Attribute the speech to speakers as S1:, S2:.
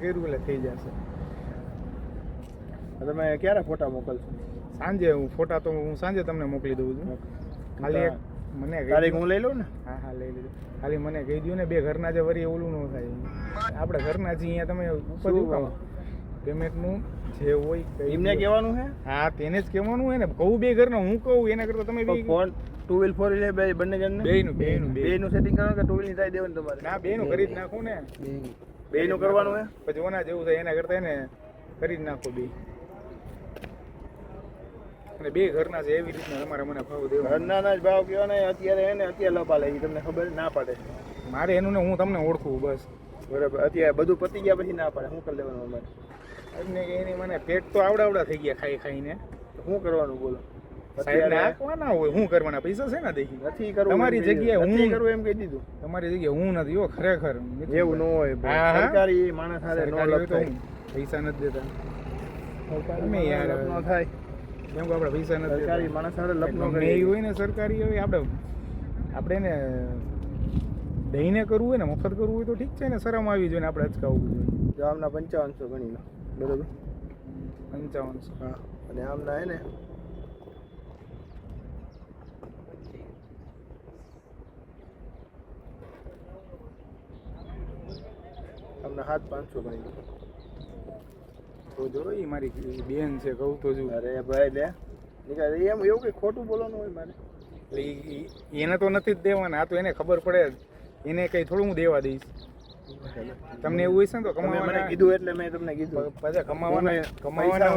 S1: કર્યું એટલે થઈ જશે.
S2: તમે ક્યારે ફોટા મોકલશો?
S1: સાંજે હું ફોટા તો હું સાંજે તમને મોકલી દઉં છું. ખાલી મને
S2: તારીખ હું લઈ લઉં ને?
S1: હા હા લઈ લીધું ખાલી મને કહી દઉં ને બે ઘરના જે વરી ઓલું ન થાય. આપણે ઘરના જે અહીંયા તમે ઉપર કામ પેમેન્ટનું જે હોય
S2: એમને. કહેવાનું છે
S1: હા તેને જ કહેવાનું હોય ને. કહું બે ઘરના હું કહું એના કરતાં તમે બી
S2: phone two wheel four wheel બે બંને જણને?
S1: બે નું
S2: બે
S1: બે
S2: નું સેટિંગ કરવાનું કે ટુ વ્હીલ થાય દેવાનું તમારે?
S1: ના બેનું કરી જ નાખું ને.
S2: બે નું કરવાનું હે?
S1: પછી ઓના જેવું થાય એના કરતાં એને કરી જ નાખો બે અને બે ઘરના છે એવી રીતના તમારે મને ભાવ દેવા.
S2: ઘરના જ ભાવ કયો ને અત્યારે એને અત્યારે લપા લેવી તમને ખબર ના પડે.
S1: મારે એનું ને હું તમને ઓળખું બસ.
S2: બરાબર અત્યારે બધું પતી ગયા પછી ના પડે શું કરી લેવાનું અમારે?
S1: એમને એની મને પેટ તો આવડાવડા થઈ ગયા ખાઈ ખાઈને.
S2: શું કરવાનું બોલો?
S1: સાહેબ નાખવાના હોય શું કરવાના પૈસા છે ને દેખી?
S2: નથી કરવું
S1: તમારી જગ્યાએ હું-
S2: કરવું એમ કહી દીધું.
S1: તમારી જગ્યાએ હું નથી હો ખરેખર.
S2: એવું ન હોય.
S1: હા, હા.
S2: સરકારી માણસ નો
S1: હું પૈસા નથી દેતા.
S2: થાય
S1: યાર
S2: લપ થાય.
S1: કેમ કે આપણે પૈસા નથી
S2: સરકારી માણસ સાથે લપ કરી
S1: હોય ને સરકારી હોય આપણે આપણે ને દઈને કરવું હોય ને મફત કરવું હોય તો ઠીક છે ને શરમ આવી જોઈએ આપણે અચકાવવું જોઈએ.
S2: જો આમના પંચાવનસો ગણી લો. બરોબર?
S1: પંચાવનસો.
S2: હા અને આમના હે ને આમના હાથ પાંચસો ભાઈ
S1: તો જો એ મારી બેન છે કહું તો જો
S2: અરે ભાઈ લે. નીકળ એમ એવું કઈ ખોટું બોલવાનું હોય મારે?
S1: એટલે એને તો નથી જ દેવાના આ તો એને ખબર પડે. એને કઈ થોડું હું દેવા દઈશ. તમને એવું હશે ને તો કમાવાના.
S2: કીધું એટલે મેં તમને કીધું.
S1: પાછા કમાવાના કમાવાના